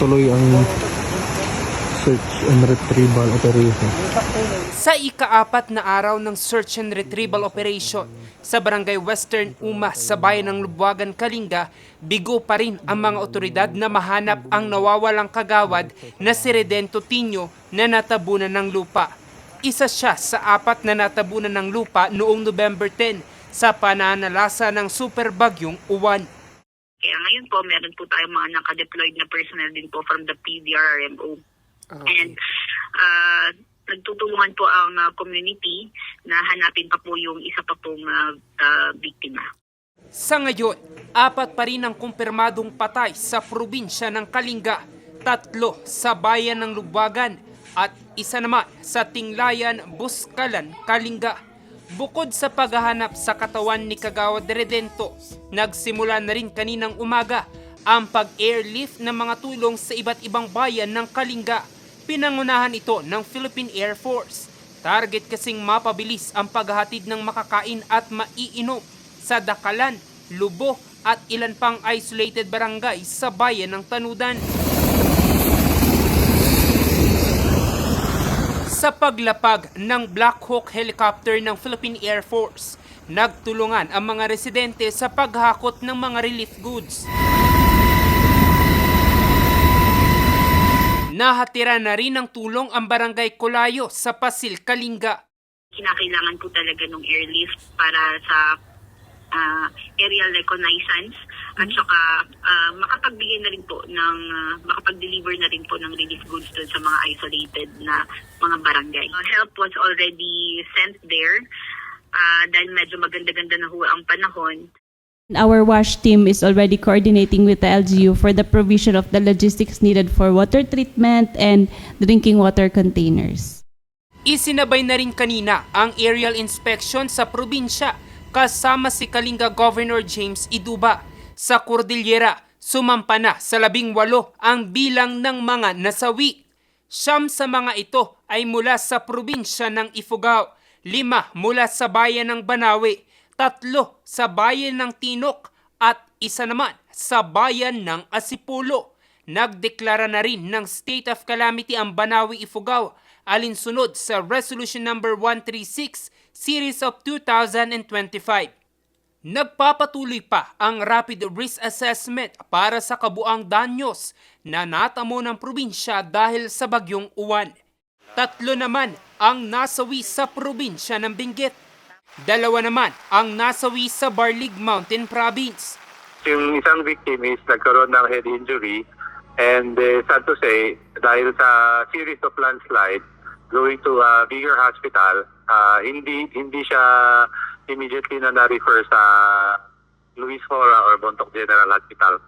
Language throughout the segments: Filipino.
tuloy ang search and retrieval operation. Sa ikaapat na araw ng search and retrieval operation sa Barangay Western Uma sa bayan ng Lubwagan, Kalinga, bigo pa rin ang mga otoridad na mahanap ang nawawalang kagawad na si Redento Tino na natabunan ng lupa. Isa siya sa apat na natabunan ng lupa noong November 10 sa pananalasa ng super bagyong Uwan. Ngayon po, meron po tayong mga nakadeployed na personnel din po from the PDRRMO. And uh, nagtutulungan po ang uh, community na hanapin pa po yung isa pa pong uh, uh, biktima. Sa ngayon, apat pa rin ang kumpirmadong patay sa probinsya ng Kalinga, tatlo sa bayan ng Lugwagan at isa naman sa Tinglayan, Buskalan, Kalinga. Bukod sa paghahanap sa katawan ni Kagawad Redento, nagsimula na rin kaninang umaga ang pag-airlift ng mga tulong sa iba't ibang bayan ng Kalinga. Pinangunahan ito ng Philippine Air Force. Target kasing mapabilis ang paghahatid ng makakain at maiinom sa Dakalan, Lubo at ilan pang isolated barangay sa bayan ng Tanudan. Sa paglapag ng Black Hawk helicopter ng Philippine Air Force, nagtulungan ang mga residente sa paghakot ng mga relief goods. Nahatira na rin ng tulong ang barangay Kolayo sa Pasil, Kalinga. Kinakailangan po talaga ng airlift para sa uh, aerial reconnaissance at saka uh, makapagbigay na rin po ng uh, makapag-deliver na rin po ng relief goods dun sa mga isolated na mga barangay. Uh, help was already sent there uh, dahil medyo maganda-ganda na ho ang panahon. Our WASH team is already coordinating with the LGU for the provision of the logistics needed for water treatment and drinking water containers. Isinabay na rin kanina ang aerial inspection sa probinsya kasama si Kalinga Governor James Iduba. Sa Cordillera, sumampa na sa labing walo ang bilang ng mga nasawi. Siyam sa mga ito ay mula sa probinsya ng Ifugao, lima mula sa bayan ng Banawe, tatlo sa bayan ng Tinok at isa naman sa bayan ng Asipulo. Nagdeklara na rin ng state of calamity ang Banawi Ifugao alinsunod sa Resolution number 136 series of 2025. Nagpapatuloy pa ang rapid risk assessment para sa kabuang danyos na natamo ng probinsya dahil sa bagyong uwan. Tatlo naman ang nasawi sa probinsya ng Benguet. Dalawa naman ang nasawi sa Barlig Mountain Province. Yung isang victim is nagkaroon ng head injury and uh, sad to say, dahil sa series of landslide going to a bigger hospital, uh, hindi hindi siya immediately na na-refer sa Luis Hora or Bontoc General Hospital.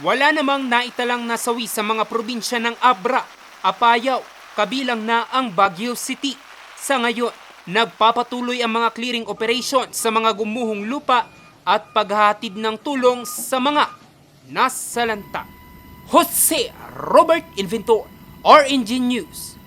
Wala namang naitalang nasawi sa mga probinsya ng Abra, Apayao, kabilang na ang Baguio City. Sa ngayon, nagpapatuloy ang mga clearing operation sa mga gumuhong lupa at paghatid ng tulong sa mga nasalanta. Jose Robert Inventor, RNG News.